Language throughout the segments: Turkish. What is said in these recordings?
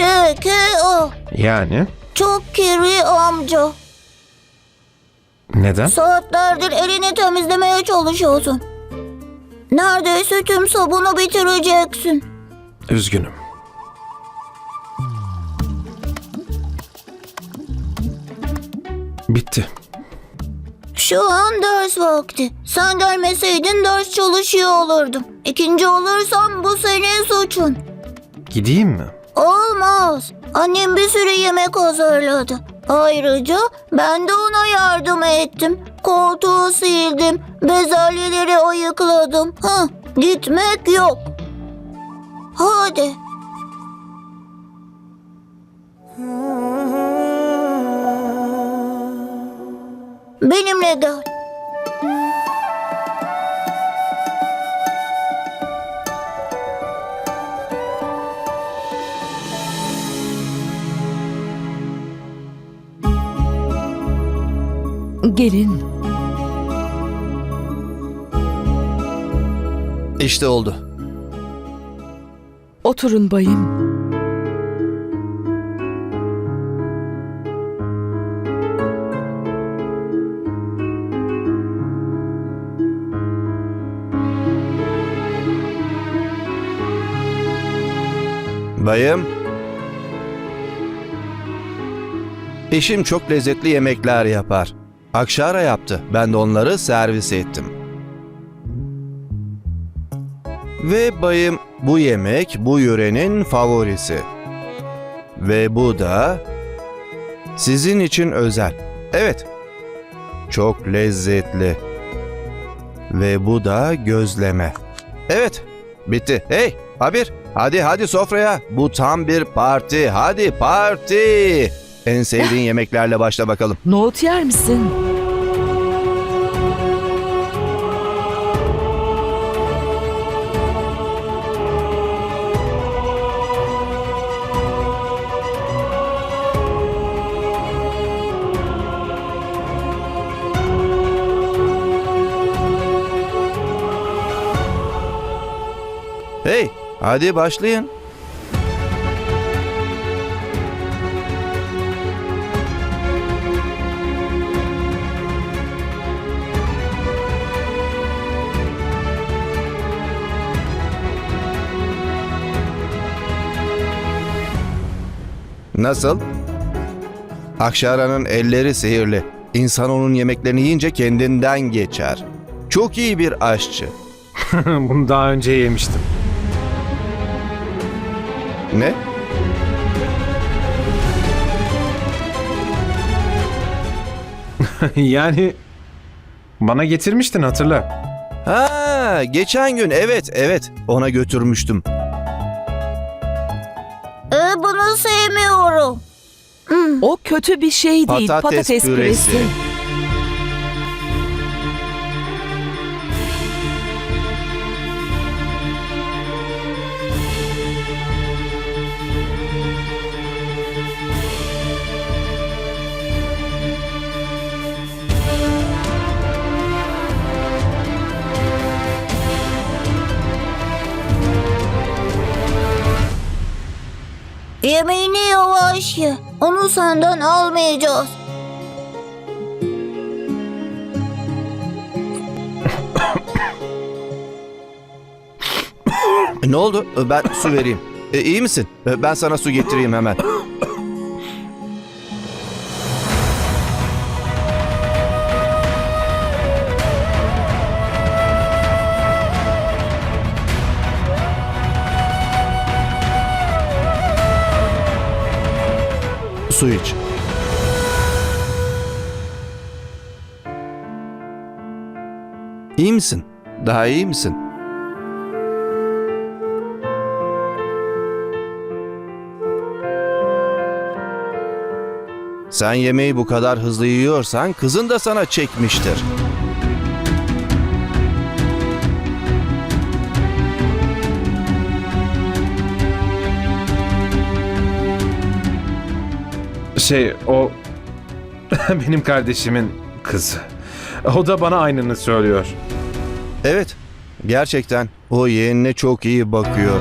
Ç-K-O. Yani Çok kiri amca. neden? Saatlerdir elini temizlemeye çalışıyorsun. Neredeyse tüm sabunu bitireceksin. Üzgünüm. Bitti. Şu an ders vakti. Sen gelmeseydin ders çalışıyor olurdum. İkinci olursam bu senin suçun. Gideyim mi? Olmaz. Annem bir sürü yemek hazırladı. Ayrıca ben de ona yardım ettim. Koltuğu sildim. Bezelyeleri ayıkladım. Hı, gitmek yok. Hadi. Benimle gel. Gelin. İşte oldu. Oturun bayım. Bayım. Eşim çok lezzetli yemekler yapar. Akşara yaptı. Ben de onları servis ettim. Ve bayım bu yemek bu yörenin favorisi. Ve bu da sizin için özel. Evet. Çok lezzetli. Ve bu da gözleme. Evet. Bitti. Hey, Habir. Hadi hadi sofraya. Bu tam bir parti. Hadi parti. En sevdiğin yemeklerle başla bakalım. Nohut yer misin? Hey, hadi başlayın. Nasıl? Akşara'nın elleri sihirli. İnsan onun yemeklerini yiyince kendinden geçer. Çok iyi bir aşçı. Bunu daha önce yemiştim. Ne? yani bana getirmiştin hatırla. Ha, geçen gün evet evet ona götürmüştüm. Ee, bunu sevmiyorum. Hmm. O kötü bir şey değil. Patates Patates, püresi. püresi. Yemeğini yavaş ye. Onu senden almayacağız. Ne oldu? Ben su vereyim. E, iyi misin? E, Ben sana su getireyim hemen. Su iç. İyi misin? Daha iyi misin? Sen yemeği bu kadar hızlı yiyorsan kızın da sana çekmiştir. Şey o benim kardeşimin kızı. O da bana aynını söylüyor. Evet, gerçekten o yeğenine çok iyi bakıyor.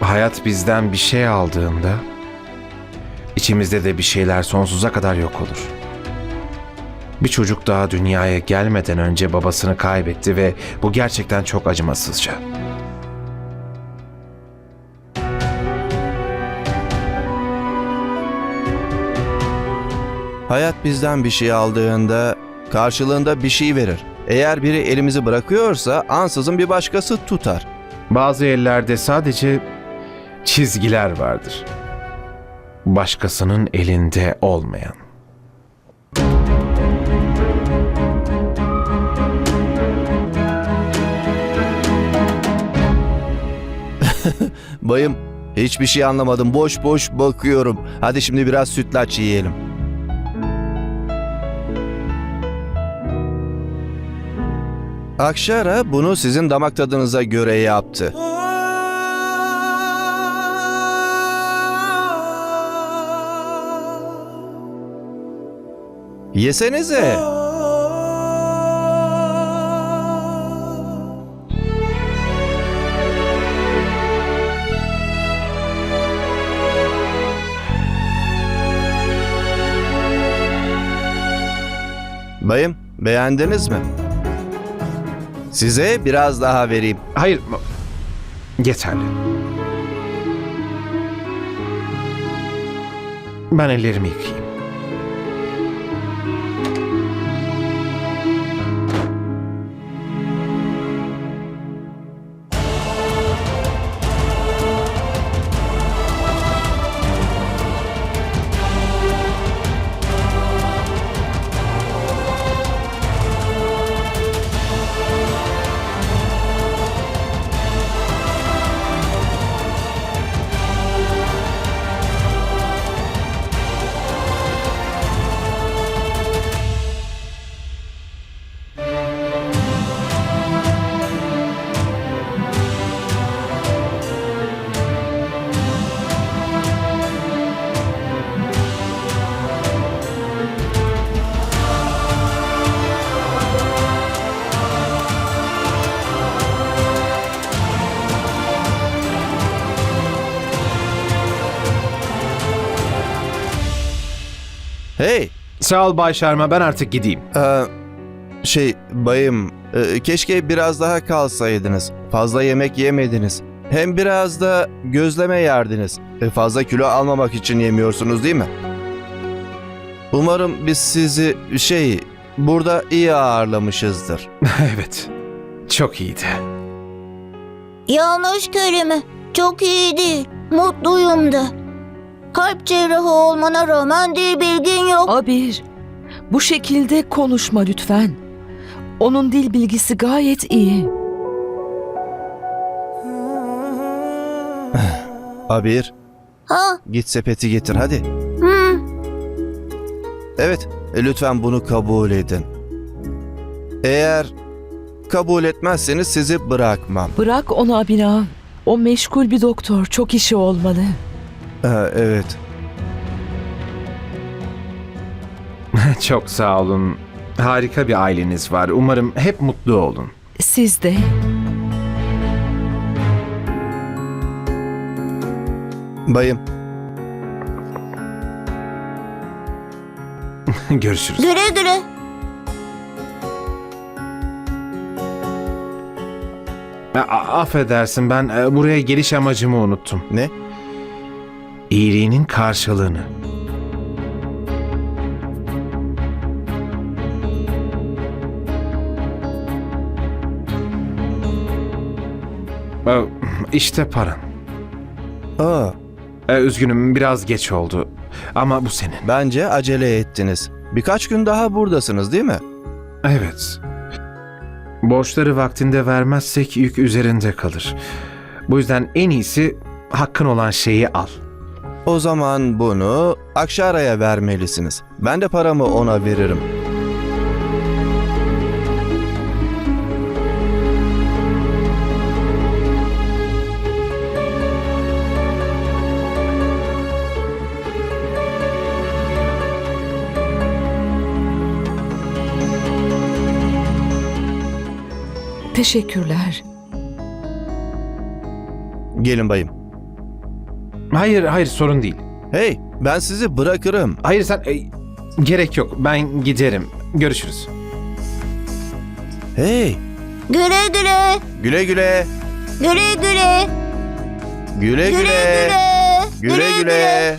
hayat bizden bir şey aldığında içimizde de bir şeyler sonsuza kadar yok olur. Bir çocuk daha dünyaya gelmeden önce babasını kaybetti ve bu gerçekten çok acımasızca. Hayat bizden bir şey aldığında karşılığında bir şey verir. Eğer biri elimizi bırakıyorsa ansızın bir başkası tutar. Bazı ellerde sadece çizgiler vardır. Başkasının elinde olmayan. Bayım hiçbir şey anlamadım. Boş boş bakıyorum. Hadi şimdi biraz sütlaç yiyelim. Akşara bunu sizin damak tadınıza göre yaptı. Yesenize. Bayım, beğendiniz mi? Size biraz daha vereyim. Hayır, yeterli. Ben ellerimi yıkayayım. Hey, Sağ ol Bay Şarma, ben artık gideyim. Ee, şey bayım e, keşke biraz daha kalsaydınız. Fazla yemek yemediniz. Hem biraz da gözleme yerdiniz. E, fazla kilo almamak için yemiyorsunuz değil mi? Umarım biz sizi şey burada iyi ağırlamışızdır. evet, çok iyiydi. Yanlış kelime. Çok iyi değil. Mutluyum da. Kalp cerrahı olmana rağmen dil bilgin yok. Abir, bu şekilde konuşma lütfen. Onun dil bilgisi gayet iyi. Abir Ha? git sepeti getir hadi. Hı. Evet lütfen bunu kabul edin. Eğer kabul etmezseniz sizi bırakmam. Bırak onu Abina. O meşgul bir doktor. Çok işi olmalı. Ee, evet. çok sağ olun. Harika bir aileniz var. Umarım hep mutlu olun. Siz de. Bayım Görüşürüz. Güle güle. A- affedersin ben e, buraya geliş amacımı unuttum. ne? İyiliğinin karşılığını. E, İşte paran. Aa, E, Üzgünüm biraz geç oldu. Ama bu senin. bence acele ettiniz. Birkaç gün daha buradasınız değil mi? Evet. Borçları vaktinde vermezsek yük üzerinde kalır. Bu yüzden en iyisi hakkın olan şeyi al. O zaman bunu Akşara'ya vermelisiniz. Ben de paramı ona veririm. Teşekkürler. Gelin bayım. Hayır hayır sorun değil. Hey, ben sizi bırakırım. Hayır sen e, gerek yok. Ben giderim. Görüşürüz. Hey, Güle güle. güle güle. Güle güle. Güle Güle güle. güle. Güle güle.